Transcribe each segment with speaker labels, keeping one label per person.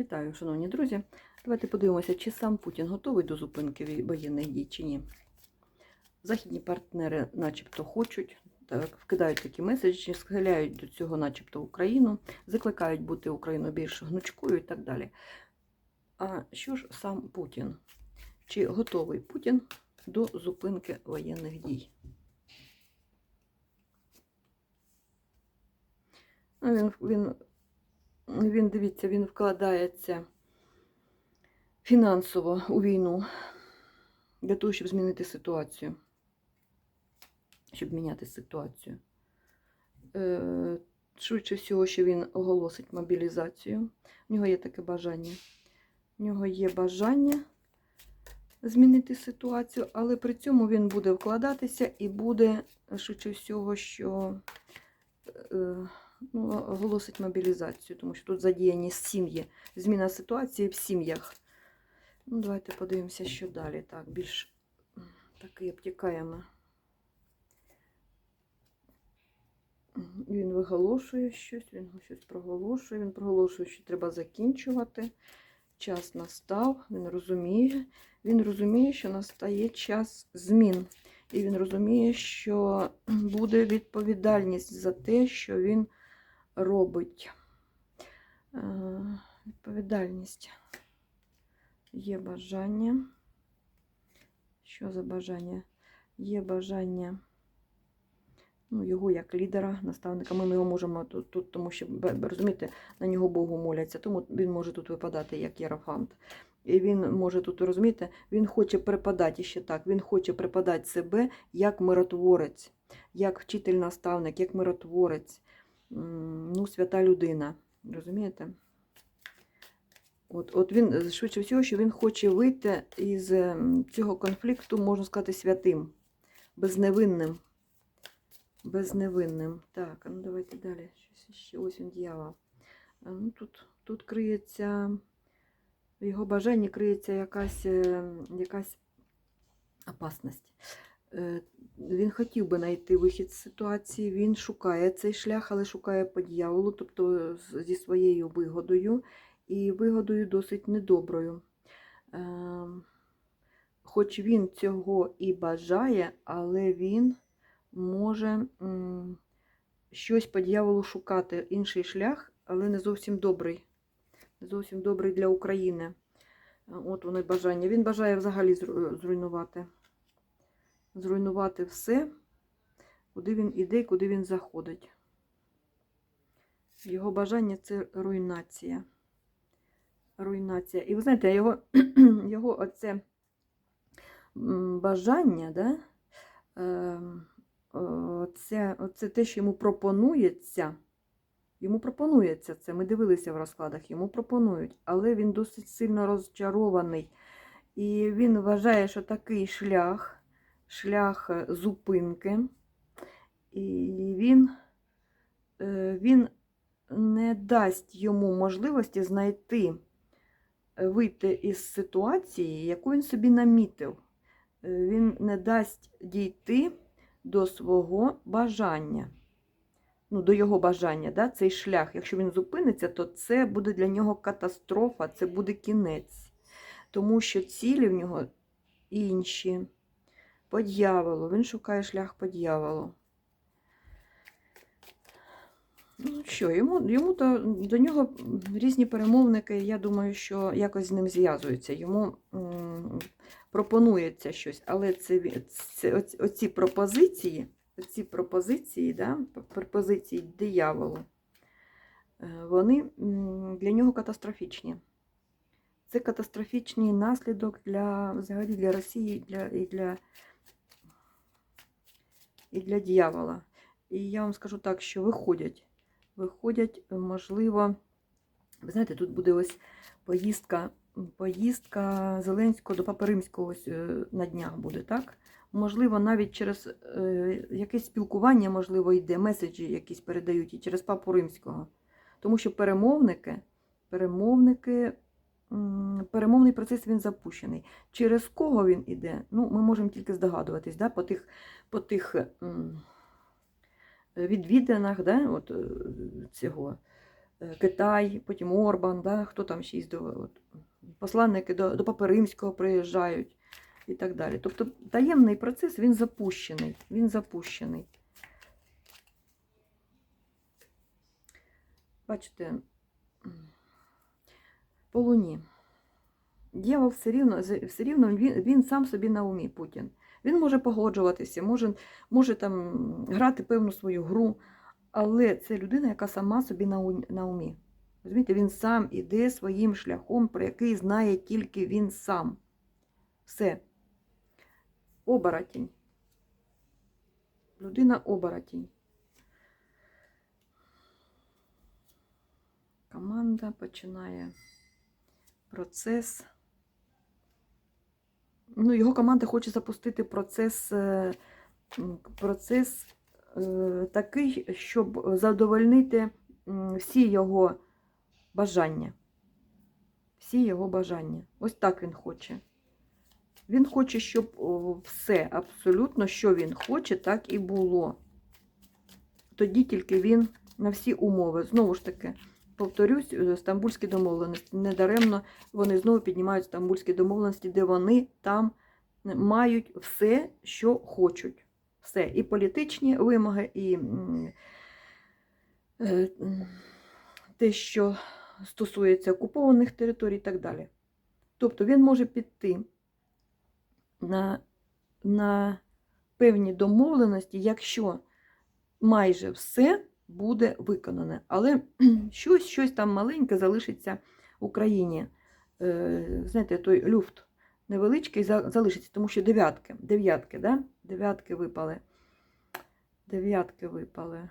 Speaker 1: Вітаю, шановні друзі. Давайте подивимося, чи сам Путін готовий до зупинки воєнних дій чи ні. Західні партнери начебто хочуть, так, вкидають такі меседжі, схиляють до цього начебто Україну, закликають бути Україну більш гнучкою і так далі. А що ж сам Путін? Чи готовий Путін до зупинки воєнних дій? Ну, Він, він він, дивіться, він вкладається фінансово у війну для того, щоб змінити ситуацію. Щоб міняти ситуацію. Е, швидше всього, що він оголосить мобілізацію. У нього є таке бажання. У нього є бажання змінити ситуацію, але при цьому він буде вкладатися і буде, швидше всього, що. Ну, оголосить мобілізацію, тому що тут задіяні сім'ї. Зміна ситуації в сім'ях. Ну, давайте подивимося, що далі. Так, більш такий обтікаємо. Він виголошує щось, він щось проголошує, він проголошує, що треба закінчувати. Час настав, він розуміє. Він розуміє, що настає час змін. І він розуміє, що буде відповідальність за те, що він робить. Е, Відповідальність. Є бажання. Що за бажання? Є бажання ну, його як лідера, наставника. Ми його можемо тут, тут тому що, розумієте, на нього Богу моляться, тому він може тут випадати як єрофант. І він може тут, розумієте, він хоче преподати ще так, він хоче преподати себе як миротворець, як вчитель-наставник, як миротворець, ну, свята людина. Розумієте? От, от він, швидше всього, що він хоче вийти із ем, цього конфлікту, можна сказати, святим, безневинним. Безневинним. Так, ну давайте далі. Щось ще ось він дьявол. Ну, тут, тут криється, в його бажанні криється якась, е, якась опасність. Е, Він хотів би знайти вихід з ситуації, він шукає цей шлях, але шукає по дьяволу, тобто зі своєю вигодою, і вигодою досить недоброю. Ем, Хоч він цього і бажає, але він може щось по дьяволу шукати, інший шлях, але не зовсім добрий. Не зовсім добрий для України. Е, От воно й бажання. Він бажає взагалі зруйнувати. Зруйнувати все, куди він іде куди він заходить. Його бажання це руйнація. Руйнація. І ви знаєте, його, його оце бажання, да? ем, оце, оце те, що йому пропонується. Йому пропонується це. Ми дивилися в розкладах, йому пропонують, але він досить сильно розчарований. І він вважає, що такий шлях, шлях е, зупинки, і він, е, він не дасть йому можливості знайти, е, вийти із ситуації, яку він собі намітив. Він не дасть дійти до свого бажання. Ну, до його бажання, да, цей шлях. Якщо він зупиниться, то це буде для нього катастрофа, це буде кінець. Тому що цілі в нього інші. По дьяволу. Він шукає шлях по дьяволу. Ну що, йому, йому до, до нього різні перемовники, я думаю, що якось з ним зв'язуються. Йому пропонується щось, але це, це оці пропозиції, оці пропозиції, да, пропозиції дияволу, е, вони для нього катастрофічні. Це катастрофічний наслідок для взагалі для Росії для, і для і для дьявола. І я вам скажу так, що виходять. Виходять, можливо, ви знаєте, тут буде ось поїздка, поїздка Зеленського до Папи Римського ось е, на днях буде, так? Можливо, навіть через е, якесь спілкування, можливо, йде, меседжі якісь передають і через Папу Римського. Тому що перемовники, перемовники, перемовний процес він запущений. Через кого він іде? Ну, ми можемо тільки здогадуватись, да? по тих, по тих відвідинах да? От, е, цього е, Китай, потім Орбан, да? хто там ще їздив, от, посланники до, до Папи приїжджають і так далі. Тобто таємний процес він запущений. Він запущений. Бачите, по луні. Дьявол все рівно, все рівно він, він сам собі на умі, Путін. Він може погоджуватися, може, може там грати певну свою гру, але це людина, яка сама собі на, умі. Розумієте, він сам іде своїм шляхом, про який знає тільки він сам. Все. Оборотінь. Людина оборотінь. Команда починає процес. Ну, його команда хоче запустити процес, е, процес е, такий, щоб задовольнити всі його бажання. Всі його бажання. Ось так він хоче. Він хоче, щоб все, абсолютно, що він хоче, так і було. Тоді тільки він на всі умови. Знову ж таки, повторюсь, е, стамбульські домовленості. Недаремно вони знову піднімають стамбульські домовленості, де вони там мають все, що хочуть. Все. І політичні вимоги, і е, те, що стосується окупованих територій і так далі. Тобто він може піти на, на певні домовленості, якщо майже все буде виконане. Але щось, щось там маленьке залишиться Україні. Е, знаєте, той люфт невеличкий залишиться, тому що дев'ятки, дев'ятки, да? дев'ятки випали. Дев'ятки випали.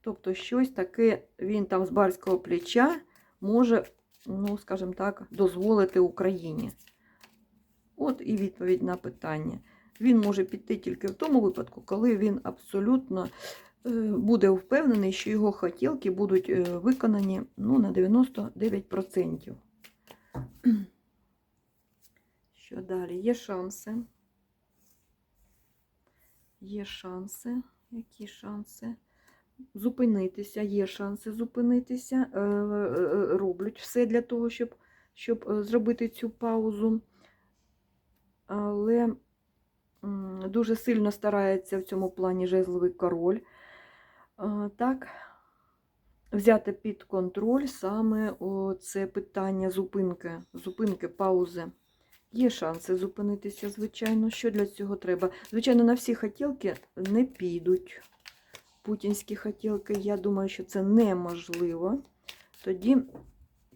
Speaker 1: Тобто щось таке він там з барського плеча може, ну, скажімо так, дозволити Україні. От і відповідь на питання. Він може піти тільки в тому випадку, коли він абсолютно буде впевнений, що його хотілки будуть е, виконані ну, на 99%. Що далі? Є шанси. Є шанси. Які шанси? Зупинитися, є шанси зупинитися. Е, е, е, Роблять все для того, щоб, щоб е, зробити цю паузу. Але дуже сильно старається в цьому плані жезловий король. Так, взяти під контроль саме це питання зупинки, зупинки, паузи. Є шанси зупинитися, звичайно. Що для цього треба? Звичайно, на всі хотілки не підуть. Путінські хотілки, я думаю, що це неможливо. Тоді,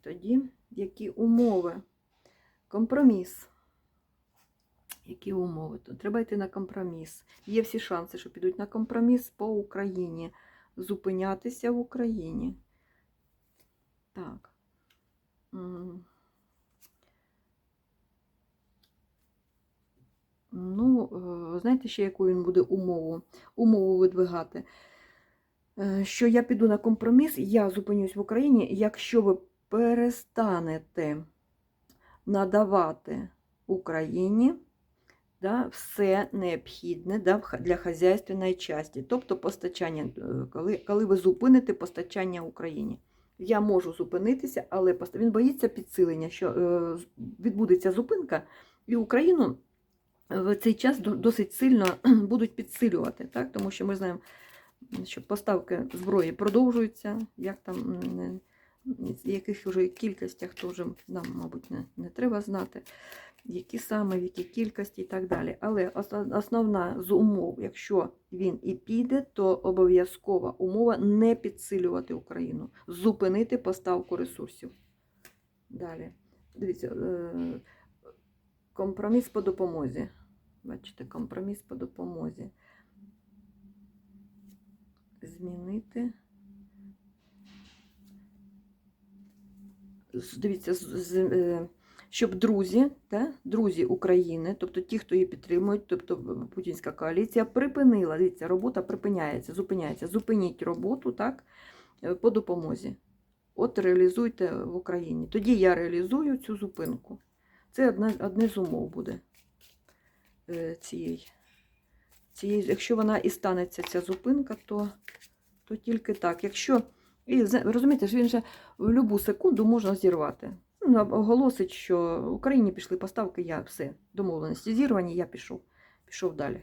Speaker 1: тоді які умови? Компроміс. Які умови? Треба йти на компроміс. Є всі шанси, що підуть на компроміс по Україні. Зупинятися в Україні. Так. Ну, е, знаєте, ще яку він буде умову, умову видвигати? Е, Що я піду на компроміс, я зупинюсь в Україні, якщо ви перестанете надавати Україні да, все необхідне да, в для хазяйственної часті, тобто постачання, е, коли, коли ви зупините постачання Україні. Я можу зупинитися, але він боїться підсилення, що е, відбудеться зупинка, і Україну в цей час досить сильно будуть підсилювати, так? тому що ми знаємо, що поставки зброї продовжуються, як там з яких вже кількостях, то нам, мабуть, не, не треба знати, які саме, в якій кількості і так далі. Але основна з умов, якщо він і піде, то обов'язкова умова не підсилювати Україну, зупинити поставку ресурсів. Далі. Дивіться, е, компроміс по допомозі. Бачите, компроміс по допомозі. Змінити. Дивіться, з- е, щоб друзі, та, друзі України, тобто ті, хто її підтримують, тобто Путінська коаліція, припинила. Дивіться, робота припиняється, зупиняється. Зупиніть роботу так, е, по допомозі. От реалізуйте в Україні. Тоді я реалізую цю зупинку. Це одне, одне з умов буде е, цієї. цієї. Якщо вона і станеться ця зупинка, то, то тільки так. Якщо І розумієте, він же в будь-яку секунду можна зірвати. Оголосить, що Україні пішли поставки, я все, домовленості зірвані, я пішов. Пішов далі.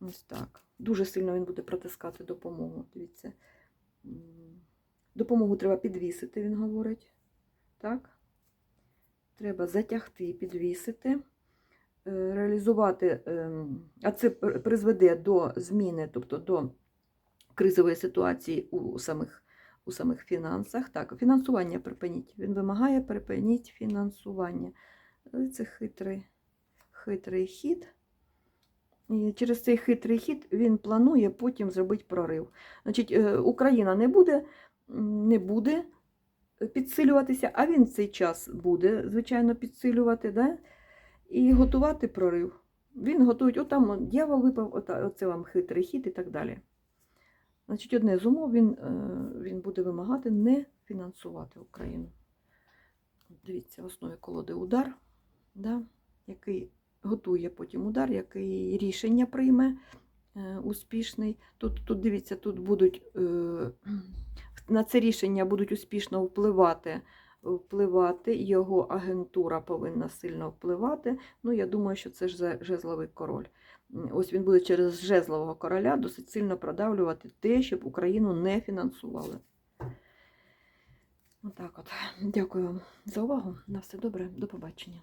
Speaker 1: Ось так. Дуже сильно він буде протискати допомогу. Дивіться. Допомогу треба підвісити, він говорить. Так? Треба затягти, підвісити, е, реалізувати, ем, а це призведе до зміни, тобто до кризової ситуації у самих, у самих фінансах. Так, фінансування припиніть. Він вимагає припиніть фінансування. Це хитрий, хитрий хід. І через цей хитрий хід він планує потім зробити прорив. Значить, е, Україна не буде, не буде підсилюватися, а він в цей час буде, звичайно, підсилювати, да? і готувати прорив. Він готує, отам от дьявол випав, оце вам хитрий хід і так далі. Значить, одне з умов він, е, він буде вимагати не фінансувати Україну. Дивіться, в основі колоди удар, да? який готує потім удар, який рішення прийме е, успішний. Тут, тут дивіться, тут будуть е, на це рішення будуть успішно впливати. Впливати, його агентура повинна сильно впливати. Ну, я думаю, що це ж жезловий король. Ось він буде через жезлового короля досить сильно продавлювати те, щоб Україну не фінансували. Отак от. Дякую вам за увагу. На все добре. До побачення.